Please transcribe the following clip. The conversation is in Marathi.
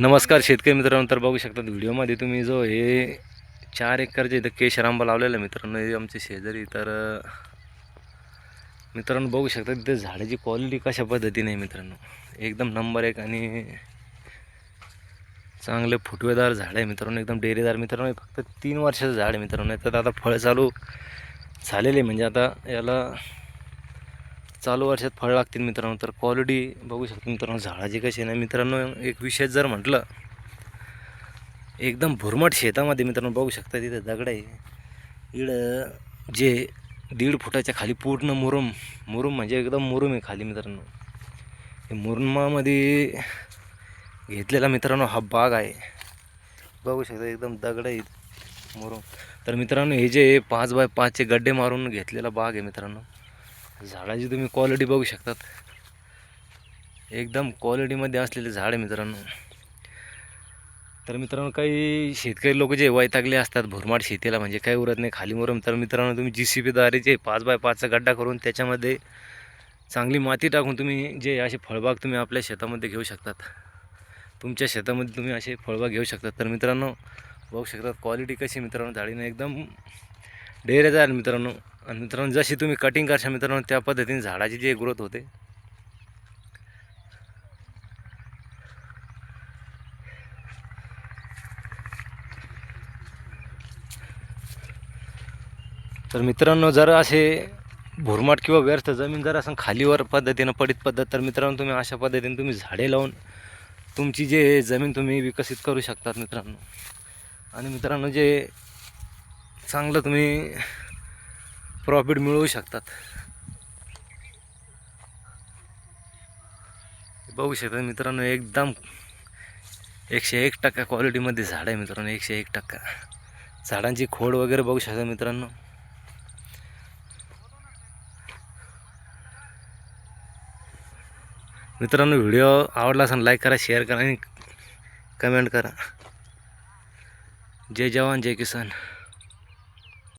नमस्कार शेतकरी मित्रांनो तर बघू शकतात व्हिडिओमध्ये तुम्ही जो हे चार एकरचे इथं केशर आंबा लावलेला आहे मित्रांनो हे आमचे शेजारी. तर मित्रांनो बघू शकता तिथे झाडाची क्वालिटी कशा पद्धतीने आहे मित्रांनो. एकदम नंबर एक आणि चांगले फुटवेदार झाड आहे मित्रांनो एकदम डेरेदार मित्रांनो फक्त तीन वर्षाचं झाड आहे मित्रांनो. तर आता फळ चालू झालेले म्हणजे आता याला चालू वर्षात फळ लागतील मित्रांनो तर क्वालिटी बघू शकतो मित्रांनो झाडाची कशी नाही ना. मित्रांनो एक विशेष जर म्हटलं एकदम भुरमट शेतामध्ये मित्रांनो बघू शकता तिथे दगड आहे. इकडं जे दीड फुटाच्या खाली पूर्ण मुरुम मुरुम म्हणजे एकदम मुरुम आहे खाली मित्रांनो. हे मुरुमामध्ये घेतलेला मित्रांनो हा बाग आहे. बघू शकता एकदम दगड आहे मुरुम. तर मित्रांनो हे जे पाच बाय पाचचे गड्डे मारून घेतलेला बाग आहे मित्रांनो. झाडाची तुम्ही क्वालिटी बघू शकतात. एकदम क्वालिटीमध्ये असलेले झाड आहे मित्रांनो. तर मित्रांनो काही शेतकरी लोक जे वैतागले असतात भुरमाड शेतीला म्हणजे काही उरत नाही खाली मुरम. तर मित्रांनो तुम्ही जी सी बीद्वारे जे पाच बाय पाचचा गड्डा करून त्याच्यामध्ये चांगली माती टाकून तुम्ही जे असे फळबाग तुम्ही आपल्या शेतामध्ये घेऊ शकतात. तुमच्या शेतामध्ये तुम्ही असे फळबाग घेऊ शकतात. तर मित्रांनो बघू शकतात क्वालिटी कशी मित्रांनो झाडीनं एकदम डेरेदार मित्रांनो. आणि मित्रांनो जशी तुम्ही कटिंग करशा मित्रांनो त्या पद्धतीने झाडाची जी ग्रोथ होते. तर मित्रांनो जर असे भुरमाट किंवा व्यर्थ जमीन जर असं खालीवर पद्धतीनं पडित पद्धत तर मित्रांनो तुम्ही अशा पद्धतीने तुम्ही झाडे लावून तुमची जे जमीन तुम्ही विकसित करू शकतात मित्रांनो. आणि मित्रांनो जे चांगलं तुम्ही प्रॉफिट मिळवू शकतात. बघू शकता मित्रांनो एकदम एकशे एक टक्का क्वालिटीमध्ये झाड आहे मित्रांनो एकशे एक टक्का. झाडांची खोड वगैरे बघू शकता मित्रांनो. मित्रांनो व्हिडिओ आवडला असेल लाईक करा शेअर करा आणि कमेंट करा. जय जवान जय किसान.